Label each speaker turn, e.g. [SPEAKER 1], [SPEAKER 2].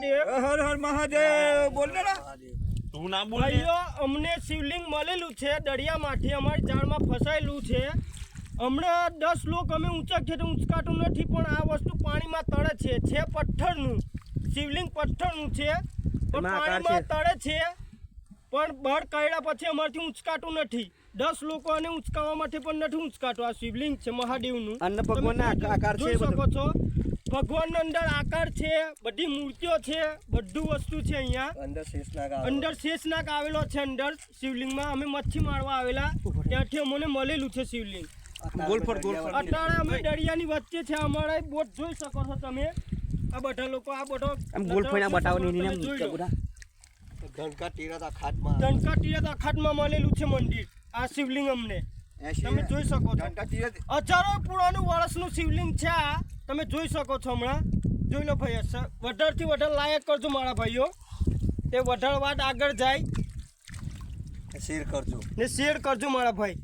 [SPEAKER 1] મહાદેવ.
[SPEAKER 2] હર હર મહાદેવ. બોલ ને
[SPEAKER 3] તું ના બોલ
[SPEAKER 1] ભાઈઓ અમને શિવલિંગ મળેલું છે દરિયામાંથી. અમારી જાળમાં ફસાયેલું છે. હમણાં દસ લોક અમે ઊંચા ખેતર ઊંચકાતું નથી પણ આ વસ્તુ પાણીમાં તળે છે. છે પથ્થરનું. શિવલિંગ પથ્થરનું છે. પણ પાણીમાં તળે છે. પણ બળ કાઢ્યા પછી અમારથી ઊંચકાતું નથી. દસ લોકો અને ઊંચકાવવા માટે પણ નથી ઊંચકાતું આ શિવલિંગ છે મહાદેવનું. તમે જોઈ શકો છો. ભગવાનનો અંદર આકાર છે બધી મૂર્તિઓ છે બધું વસ્તુ છે અહીંયા.
[SPEAKER 2] અંદર શેષનાગ
[SPEAKER 1] અંદર શેષનાગ આવેલો છે અંદર શિવલિંગમાં. અમે મચ્છી મારવા આવેલા. ત્યાંથી અમને મળેલું છે શિવલિંગ.
[SPEAKER 4] ગોલફળ, ગોલફળ.
[SPEAKER 1] અત્યારે અમે દરિયાની વચ્ચે છે અમારા બોટ જોઈ શકો છો તમે. આ બધા લોકો આ બધો
[SPEAKER 4] આમ ગોલફળના બટાવો ને એની
[SPEAKER 1] તમે જોઈ લો.
[SPEAKER 4] બધા
[SPEAKER 2] ધનકા તીરથ અખાતમાં
[SPEAKER 1] ધનકા તીરથ અખાતમાં મળેલું છે મંદિર. આ શિવલિંગ અમને. તમે જોઈ શકો છો. હજારો પુરાણું વર્ષનું શિવલિંગ છે આ. તમે જોઈ શકો છો હમણાં. જોઈ લો ભાઈ વધારથી વધારે લાયક કરજો મારા ભાઈઓ. એ વધારે વાત આગળ જાય.
[SPEAKER 2] શેર કરજો.
[SPEAKER 1] ને શેર કરજો મારા ભાઈ.